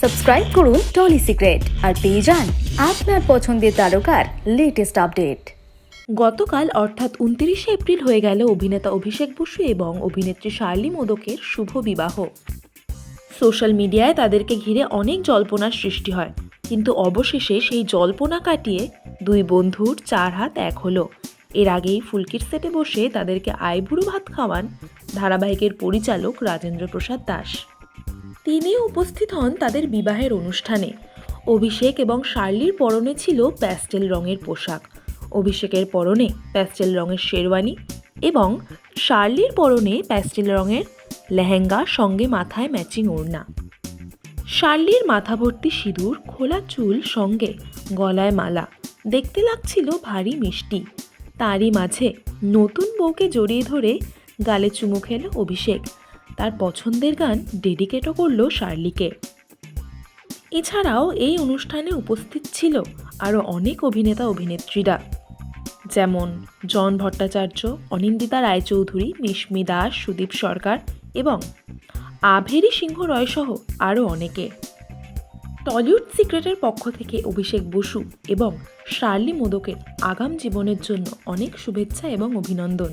Subscribe করুন trolley secret আর পেয়ে যান আপনার পছন্দের তারকার লেটেস্ট আপডেট গতকাল অর্থাৎ উনত্রিশে এপ্রিল হয়ে গেল অভিনেতা অভিষেক বসু এবং অভিনেত্রী শার্লি মোদকের শুভ বিবাহ। সোশ্যাল মিডিয়ায় তাদেরকে ঘিরে অনেক জল্পনার সৃষ্টি হয়, কিন্তু অবশেষে সেই জল্পনা কাটিয়ে দুই বন্ধুর চার হাত এক হলো। এর আগেই ফুলকির সেটে বসে তাদেরকে আইবুড়ো ভাত খাওয়ান ধারাবাহিকের পরিচালক রাজেন্দ্র প্রসাদ দাস। তিনিও উপস্থিত হন তাদের বিবাহের অনুষ্ঠানে। অভিষেক এবং শার্লির পরনে ছিল প্যাস্টেল রঙের পোশাক। অভিষেকের পরনে প্যাস্টেল রঙের শেরওয়ানি এবং শার্লির পরনে প্যাস্টেল রঙের লেহেঙ্গা সঙ্গে মাথায় ম্যাচিং ওড়না। শার্লির মাথা ভর্তি সিঁদুর, খোলা চুল সঙ্গে গলায় মালা। দেখতে লাগছিল ভারী মিষ্টি। তারই মাঝে নতুন বউকে জড়িয়ে ধরে গালে চুমু খেল অভিষেক। তার পছন্দের গান ডেডিকেটও করল শার্লিকে। এছাড়াও এই অনুষ্ঠানে উপস্থিত ছিল আরও অনেক অভিনেতা অভিনেত্রীরা, যেমন জন ভট্টাচার্য, অনিন্দিতা রায়চৌধুরী মিশমি দাস, সুদীপ সরকার এবং আভেরি সিংহ রয়সহ আরও অনেকে। টলিউড সিক্রেটের পক্ষ থেকে অভিষেক বসু এবং শার্লি মোদকের আগাম জীবনের জন্য অনেক শুভেচ্ছা এবং অভিনন্দন।